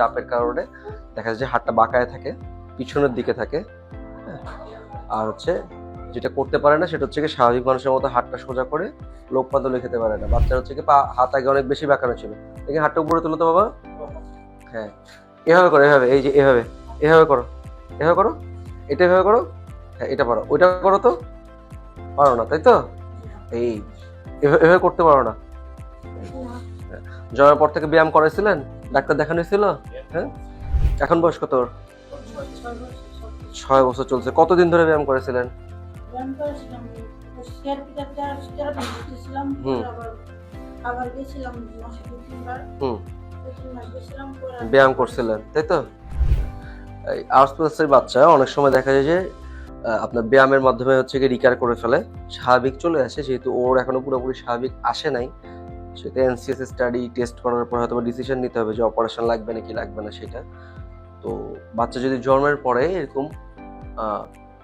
চাপের কারণে দেখা যায় যে হাতটা বাঁকায় থাকে, পিছনের দিকে থাকে হ্যাঁ। আর হচ্ছে যেটা করতে পারে না সেটা হচ্ছে কি স্বাভাবিক মানুষের মতো হাতটা সোজা করে লোক পাতলে খেতে পারে না। বাচ্চার হচ্ছে কি পা, হাত আগে অনেক বেশি বাঁকানো ছিল। দেখি হাতটা উপরে তুলো তো বাবা। হ্যাঁ এভাবে করো, এভাবে, এই যে এভাবে এভাবে করো এভাবে করো, এটা এভাবে করো হ্যাঁ এটা পারো, ওইটা করো তো। পারো না, তাই তো? এই, এভাবে করতে পারো না। জন্মের পর থেকে ব্যায়াম করাইছিলেন? ডাক্তার দেখানো হয়েছিল? হ্যাঁ? এখন বয়স কত ছয় বছর চলছে। কতদিন ধরে ব্যায়াম করেছিলেন? ব্যায়াম করছিলেন তাই তো? প্লাসের বাচ্চা অনেক সময় দেখা যায় যে আপনার ব্যায়ামের মাধ্যমে হচ্ছে কি রিকার করে ফেলে। স্বাভাবিক চলে আসে যেহেতু ওর এখনও পুরোপুরি স্বাভাবিক আসে নাই। সেটা এনসিএস স্টাডি টেস্ট করার পর হয়তো ডিসিশন নিতে হবে যে অপারেশন লাগবে নাকি লাগবে না সেটা। তো বাচ্চা যদি জন্মের পরে এরকম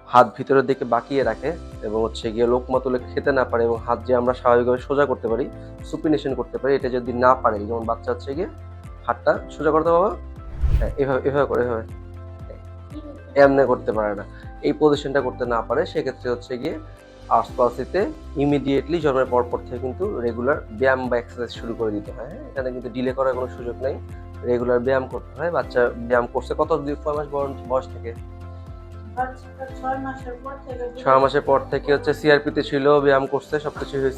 হাত ভিতরের দিকে বাঁকিয়ে রাখে এবং হচ্ছে গিয়ে লোক তুলে খেতে না পারে এবং হাত যে আমরা স্বাভাবিকভাবে সোজা করতে পারি সুপিনেশন করতে পারি, এটা যদি না পারে, যেমন বাচ্চা হচ্ছে গিয়ে হাতটা সোজা করতে বাবা হ্যাঁ এভাবে এভাবে করে, এভাবে। এমনি করতে পারে না। এই পজিশনটা করতে না পারে, সেক্ষেত্রে হচ্ছে গিয়ে আর্টস আস্তে ইমিডিয়েটলি জন্মের পর পর থেকে কিন্তু রেগুলার ব্যায়াম বা এক্সারসাইজ শুরু করে দিতে হয় হ্যাঁ? এখানে কিন্তু ডিলে করার কোনো সুযোগ নেই। রেগুলার ব্যায়াম করতে হয় বাচ্চা ব্যায়াম করছে কত দুই কয় মাস বয়স- বয়স থেকে? ছয় মাসের পর থেকে ছয় মাসের পর থেকে হচ্ছে সিআরপিতে ছিল ব্যায়াম করছে সবকিছু হয়েছে।